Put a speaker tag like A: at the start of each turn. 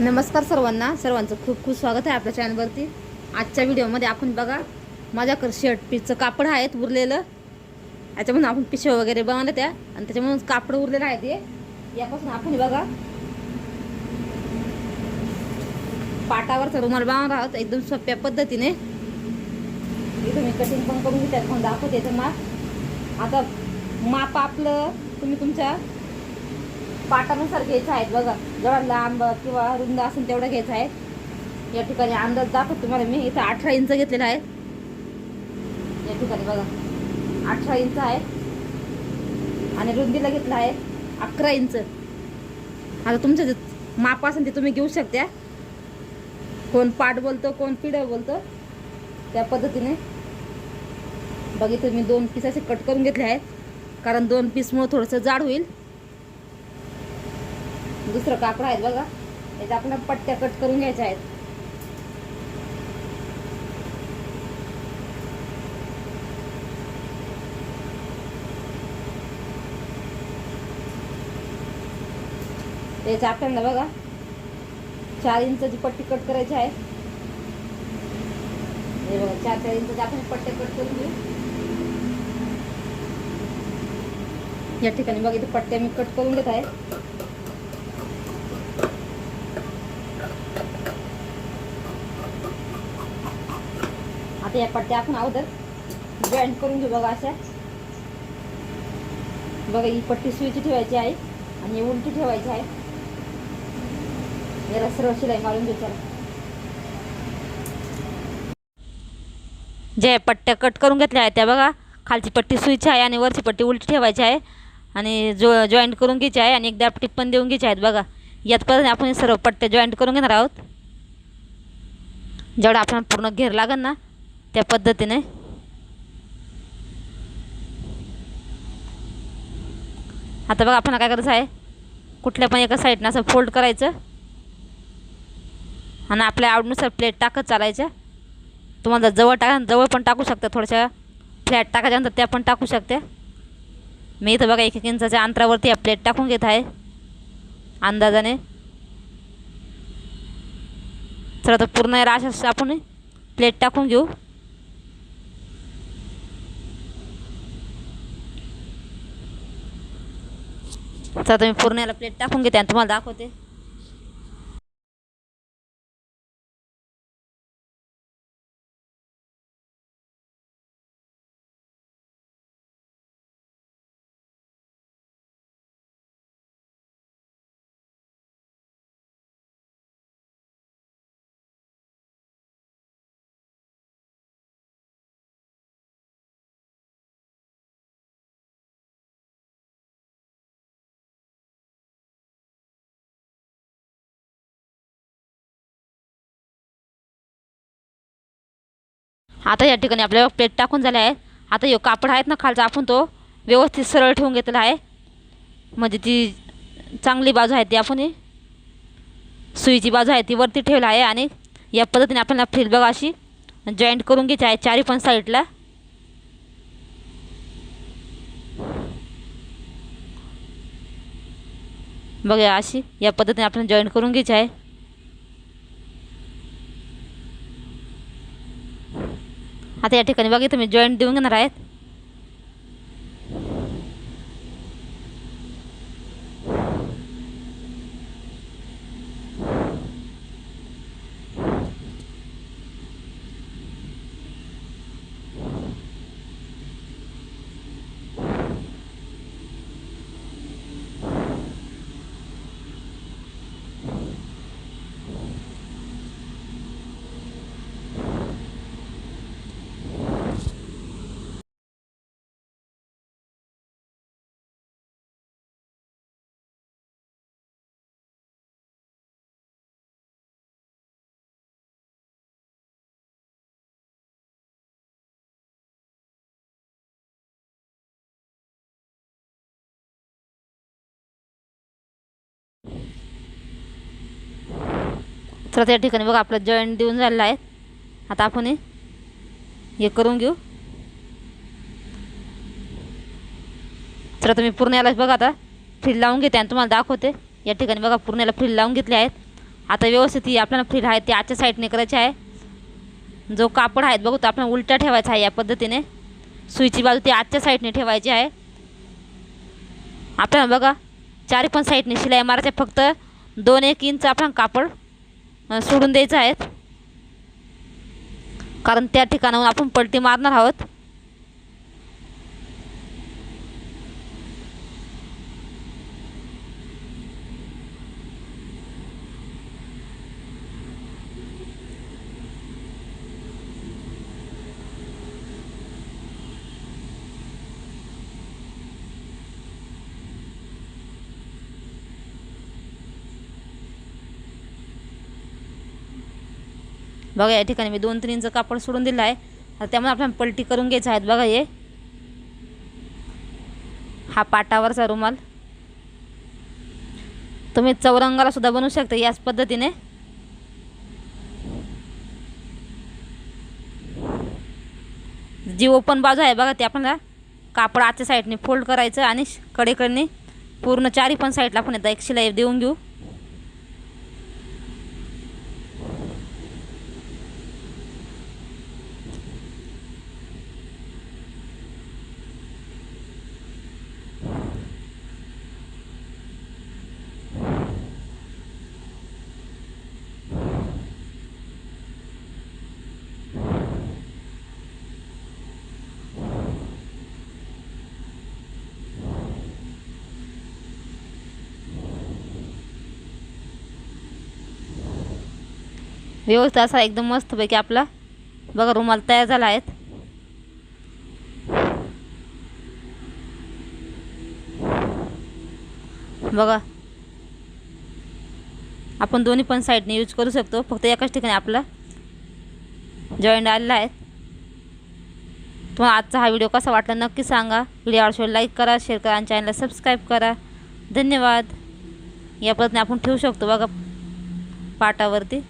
A: नमस्कार सर्वांना. सर्वांचं खूप खूप स्वागत आहे आपल्या चॅनलवरती आजच्या व्हिडिओमध्ये आपण बघा माझ्याकडे शर्ट पीसचं कापड आहेत उरलेलं. याच्यामधून आपण पिशव्या वगैरे बनवल्या त्या आणि त्याच्यामधून कापड उरलेलं आहे ते. यापासून आपण बघा. पाटावरचा रुमाल बनवणार आहोत एकदम सोप्या पद्धतीने. तुम्ही कटिंग पण करून घेतात पण दाखवते तर माप आता माप आपलं तुम्ही तुमच्या पाटानुसार घ्यायचं आहे बघा. जेवढा लांब किंवा रुंद असेल तेवढं घ्यायचं आहे या ठिकाणी अंदाज दाखवतो तुम्हाला. मी इथं अठरा इंच घेतलेला आहे या ठिकाणी बघा. अठरा इंच आहे आणि रुंदीला घेतला आहे अकरा इंच. आता तुमचं जे माप असेल ते तुम्ही घेऊ शकता. कोण पाट बोलतो कोण पिढं बोलतो त्या पद्धतीने. बघितलं मी दोन पीस असे कट करून घेतले आहेत. कारण दोन पीसमुळं थोडंसं जाड होईल. दुसरं कापड आहे बघा. याच्या आपल्याला पट्ट्या कट करून घ्यायच्या आहेत. याच्या आपल्याला बघा चार इंचाची पट्टी कट करायची आहे. हे बघा चार चार इंचाची आपण पट्ट्या कट करून घेऊ. या ठिकाणी बघा इथे पट्ट्या मी कट करून घेत आहे. त्या या पट्ट्या आपण अगोदर जॉईंट करून घेऊ बघा अशा बघा ही पट्टी सुईची ठेवायची आहे आणि उलटी ठेवायची आहे. याला सर्व शिलाई मारून घेऊ आहे. ज्या पट्ट्या कट करून घेतल्या आहेत त्या बघा. खालची पट्टी सुईची आहे आणि वरची पट्टी उलटी ठेवायची आहे. आणि जो जॉईंट करून घ्यायची आहे आणि एकदा टिप पण देऊन घ्यायची आहेत बघा. याच आपण सर्व पट्ट्या जॉईंट करून घेणार आहोत. जेवढा आपण पूर्ण घेर लागेल ना त्या पद्धतीने? आता बघा आपण काय करायचं आहे? कुठल्या पण एका साईडनं असं फोल्ड करायचं. आणि आपल्या आवडीनुसार प्लेट टाकत चालायच्या तुम्हाला जवळ टाका जवळ पण टाकू शकता थोड्याशा फ्लॅट टाकायच्यानंतर त्या पण टाकू शकते. मी इथं बघा एक एक इंचाच्या अंतरावरती या प्लेट टाकून घेत आहे. अंदाजाने. तर पूर्ण याला अशाच आपण प्लेट टाकून घेऊ. आता मी पूर्ण याला प्लेट टाकून घेते आणि तुम्हाला दाखवते. आता या ठिकाणी आपल्याला प्लेट टाकून झाले आहे आता यो कापड आहेत ना खालचा आपण तो व्यवस्थित सरळ ठेवून घेतलेला आहे. म्हणजे ती चांगली बाजू आहे ती आपण सुईची बाजू आहे ती वरती ठेवला आहे आणि या पद्धतीने आपल्याला फ्रील बघा अशी जॉईंट करून घ्यायची आहे चारी पण साईडला बघा अशी या पद्धतीने आपण जॉईंट करून घ्यायची आहे. आता या ठिकाणी बघा तुम्ही जॉईंट देऊन घेणार आहेत. तर त्या ठिकाणी बघा आपलं जॉईंट देऊन झालेलं आहे. आता आपण हे करून घेऊ. तर आता मी पूर्ण याला बघा आता फ्रील लावून घेते आणि तुम्हाला दाखवते. या ठिकाणी बघा पूर्ण याला फ्रील लावून घेतले आहेत. आता व्यवस्थित ही आपल्याला फ्रीड आहे ती आजच्या साईडने करायची आहे. जो कापड आहे बघू तो आपल्याला उलटा ठेवायचा आहे या पद्धतीने. सुईची बाजू ती आजच्या साईडने ठेवायची आहे. आपल्याला बघा चारी पण साईडने शिलाई मारायच्या फक्त दोन एक इंच आपण कापड. सोडून द्यायचं आहेत. कारण त्या ठिकाणाहून आपण पलटी मारणार आहोत. बघा या ठिकाणी मी दोन तीन इंच कापड सोडून दिलं आहे. आता त्यामुळे आपल्याला पलटी करून घ्यायचं आहेत बघा हे. हा पाटावरचा रुमाल. तुम्ही चौरंगाला सुद्धा बनवू शकता याच पद्धतीने. जी ओपन बाजू आहे बघा ती आपल्याला कापड आजच्या साईडने फोल्ड करायचं आणि कडेकडने पूर्ण चारी पण साईडला आपण एकदा एक शिलाई देऊन घेऊ. व्यवस्थित असा एकदम मस्तपैकी आपला बघा रुमाल तयार झाला आहेत. बघा. आपण दोन्ही पण साईडने यूज करू शकतो. फक्त एकाच ठिकाणी आपला जॉईंट आलेला आहे. तुम्हाला आजचा हा व्हिडिओ कसा वाटला नक्की सांगा. व्हिडिओ आवडल्यावर लाईक करा शेअर करा आणि चॅनलला सबस्क्राईब करा. धन्यवाद. या पद्धतीने आपण ठेवू शकतो बघा पाटावरती.